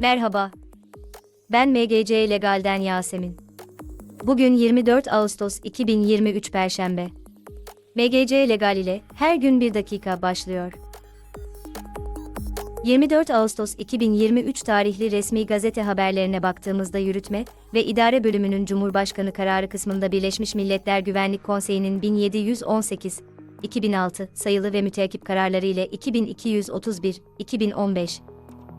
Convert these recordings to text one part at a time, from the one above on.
Merhaba. Ben MGC Legal'den Yasemin. Bugün 24 Ağustos 2023 Perşembe. MGC Legal ile her gün bir dakika başlıyor. 24 Ağustos 2023 tarihli resmi gazete haberlerine baktığımızda yürütme ve idare bölümünün Cumhurbaşkanı kararı kısmında Birleşmiş Milletler Güvenlik Konseyi'nin 1718 2006 sayılı ve müteakip kararları ile 2231 2015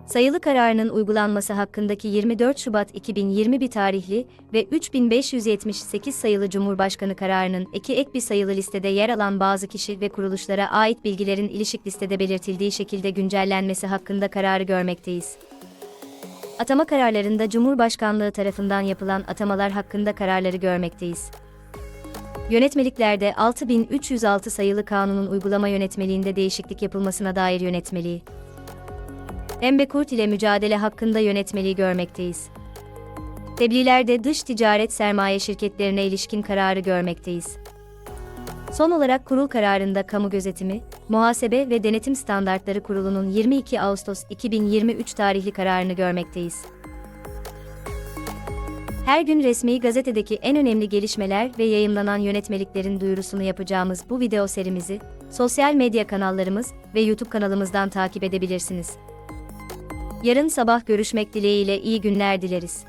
sayılı kararının uygulanması hakkındaki 24 Şubat 2021 tarihli ve 3578 sayılı Cumhurbaşkanı kararının eki ek bir sayılı listede yer alan bazı kişi ve kuruluşlara ait bilgilerin ilişik listede belirtildiği şekilde güncellenmesi hakkında kararı görmekteyiz. Atama kararlarında Cumhurbaşkanlığı tarafından yapılan atamalar hakkında kararları görmekteyiz. Yönetmeliklerde 6306 sayılı kanunun uygulama yönetmeliğinde değişiklik yapılmasına dair yönetmeliği, Embekurt ile mücadele hakkında yönetmeliği görmekteyiz. Tebliğlerde dış ticaret sermaye şirketlerine ilişkin kararı görmekteyiz. Son olarak kurul kararında kamu gözetimi, muhasebe ve denetim standartları kurulunun 22 Ağustos 2023 tarihli kararını görmekteyiz. Her gün resmi gazetedeki en önemli gelişmeler ve yayımlanan yönetmeliklerin duyurusunu yapacağımız bu video serimizi sosyal medya kanallarımız ve YouTube kanalımızdan takip edebilirsiniz. Yarın sabah görüşmek dileğiyle iyi günler dileriz.